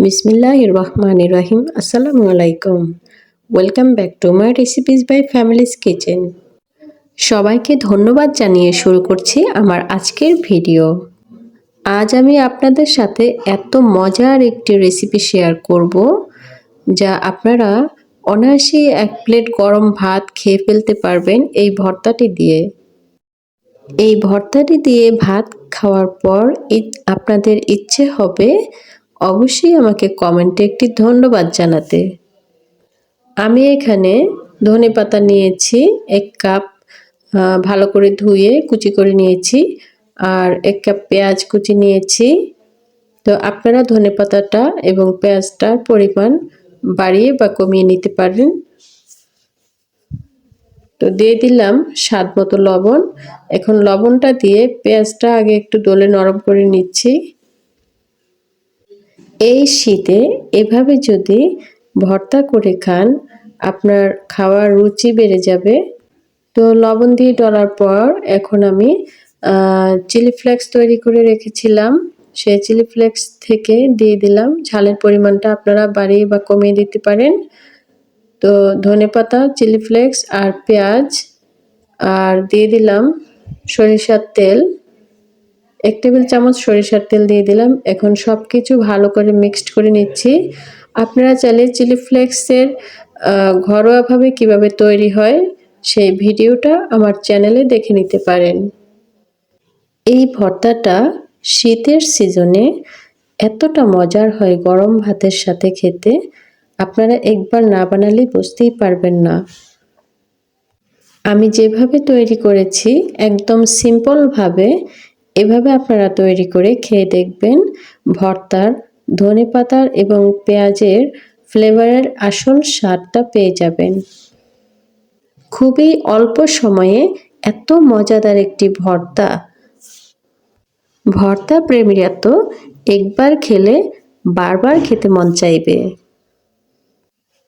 বিসমিল্লাহ রহমান রাহিম আসসালামু আলাইকুম welcome back to my recipes by family's kitchen সবাইকে ধন্যবাদ জানিয়ে শুরু করছি আমার আজকের ভিডিও। আজ আমি আপনাদের সাথে এত মজার একটি রেসিপি শেয়ার করব, যা আপনারা অনায়াসে এক প্লেট গরম ভাত খেয়ে ফেলতে পারবেন এই ভর্তাটি দিয়ে। এই ভর্তাটি দিয়ে ভাত খাওয়ার পর আপনাদের ইচ্ছে হবে অবশ্যই আমাকে কমেন্টে একটি ধন্যবাদ জানাতে। আমি এখানে ধনে পাতা নিয়েছি, এক কাপ ভালো করে ধুয়ে কুচি করে নিয়েছি, আর এক কাপ পেঁয়াজ কুচি নিয়েছি। তো আপনারা ধনে পাতাটা এবং পেঁয়াজটার পরিমাণ বাড়িয়ে বা কমিয়ে নিতে পারেন। তো দিয়ে দিলাম স্বাদ মতো লবণ। এখন লবণটা দিয়ে পেঁয়াজটা আগে একটু দোলে নরম করে নিচ্ছি। এই শীতে এভাবে যদি ভর্তা করে খান, আপনার খাওয়ার রুচি বেড়ে যাবে। তো লবণ দিয়ে ডলার পর এখন আমি চিলি ফ্লেক্স তৈরি করে রেখেছিলাম। সেই চিলি ফ্লেক্স থেকে দিয়ে দিলাম। ঝালের পরিমাণটা আপনারা বাড়িয়ে বা কমিয়ে দিতে পারেন। তো ধনে পাতা, চিলি ফ্লেক্স আর পেঁয়াজ, আর দিয়ে দিলাম সরিষার তেল। এক টেবিল চামচ সরিষার তেল দিয়ে দিলাম। এখন সব কিছু ভালো করে মিক্সড করে নিচ্ছি। আপনারা চাইলে চিলি ফ্লেক্সের ঘরোয়াভাবে কীভাবে তৈরি হয় সেই ভিডিওটা আমার চ্যানেলে দেখে নিতে পারেন। এই ভর্তাটা শীতের সিজনে এতটা মজার হয় গরম ভাতের সাথে খেতে, আপনারা একবার না বানালে বুঝতেই পারবেন না। আমি যেভাবে তৈরি করেছি, একদম সিম্পলভাবে এভাবে আপনারা তৈরি করে খেয়ে দেখবেন ভর্তার ধনে পাতার এবং পেঁয়াজের ফ্লেভারের আসল স্বাদটা পেয়ে যাবেন। খুবই অল্প সময়ে এত মজাদার একটি ভর্তা। ভর্তা প্রেমীরা তো একবার খেলে বারবার খেতে মন চাইবে।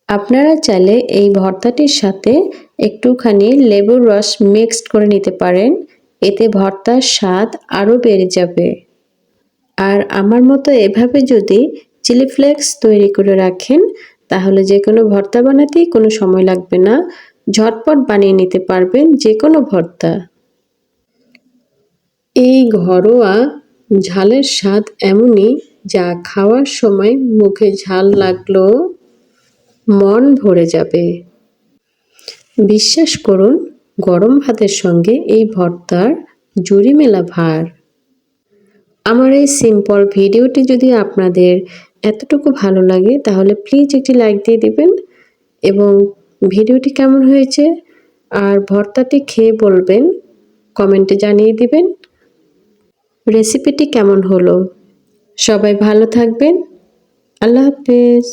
আপনারা চাইলে এই ভর্তাটির সাথে একটুখানি লেবুর রস মিক্সড করে নিতে পারেন। এতে ভর্তার স্বাদ আরও বেড়ে যাবে। আর আমার মতো এভাবে যদি চিলি ফ্লেক্স তৈরি করে রাখেন, তাহলে যে কোনো ভর্তা বানাতেই কোনো সময় লাগবে না। ঝটপট বানিয়ে নিতে পারবেন যে কোনো ভর্তা। এই ঘরোয়া ঝালের স্বাদ এমনই যা খাওয়ার সময় মুখে ঝাল লাগলেও মন ভরে যাবে। বিশ্বাস করুন গরম ভাতের সঙ্গে এই ভর্তার জুড়ি মেলা ভার। আমার এই সিম্পল ভিডিওটি যদি আপনাদের এতটুকু ভালো লাগে, তাহলে প্লিজ একটি লাইক দিয়ে দিবেন এবং ভিডিওটি কেমন হয়েছে আর ভর্তাটি খেয়ে বলবেন, কমেন্টে জানিয়ে দিবেন। রেসিপিটি কেমন হলো? সবাই ভালো থাকবেন। আল্লাহ হাফেজ।